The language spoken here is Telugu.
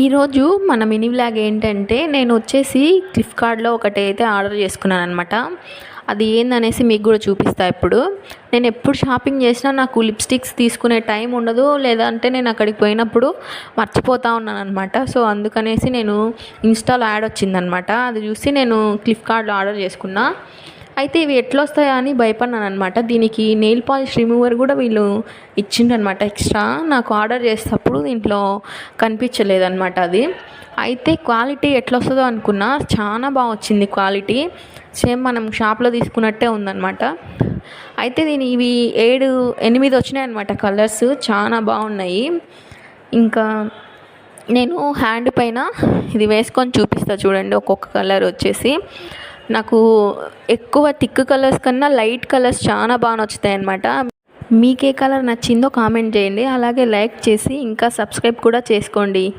ఈరోజు మన మినీ బ్లాగ్ ఏంటంటే నేను వచ్చేసి ఫ్లిప్కార్ట్లో ఒకటి అయితే ఆర్డర్ చేసుకున్నాను అనమాట అది ఏందనేసి మీకు కూడా చూపిస్తా ఇప్పుడు. నేను ఎప్పుడు షాపింగ్ చేసినా నాకు లిప్స్టిక్స్ తీసుకునే టైం ఉండదు లేదంటే నేను అక్కడికి పోయినప్పుడు మర్చిపోతూ ఉన్నాను అనమాట సో అందుకనేసి నేను ఇన్స్టాలో యాడ్ వచ్చిందనమాట అది చూసి నేను ఫ్లిప్కార్ట్లో ఆర్డర్ చేసుకున్నా. అయితే ఇవి ఎట్లా వస్తాయా అని భయపడినాను అనమాట దీనికి నెయిల్ పాలిష్ రిమూవర్ కూడా వీళ్ళు ఇచ్చిండనమాట ఎక్స్ట్రా నాకు ఆర్డర్ చేసేటప్పుడు దీంట్లో కనిపించలేదన్నమాట అది. అయితే క్వాలిటీ ఎట్లా వస్తుందో అనుకున్నా చాలా బాగా వచ్చింది క్వాలిటీ సేమ్ మనం షాప్లో తీసుకున్నట్టే ఉందన్నమాట. అయితే దీని ఇవి ఏడు ఎనిమిది వచ్చినాయి అనమాట కలర్స్ చాలా బాగున్నాయి ఇంకా నేను హ్యాండ్ పైన ఇది వేసుకొని చూపిస్తా చూడండి ఒక్కొక్క కలర్ వచ్చేసి. నాకు ఎక్కువ థిక్ కలర్స్ కన్నా లైట్ కలర్స్ చాలా బాగా నచ్చుతాయి అనమాట మీకు ఏ కలర్ నచ్చిందో కామెంట్ చేయండి. అలాగే లైక్ చేసి ఇంకా సబ్స్క్రైబ్ కూడా చేసుకోండి.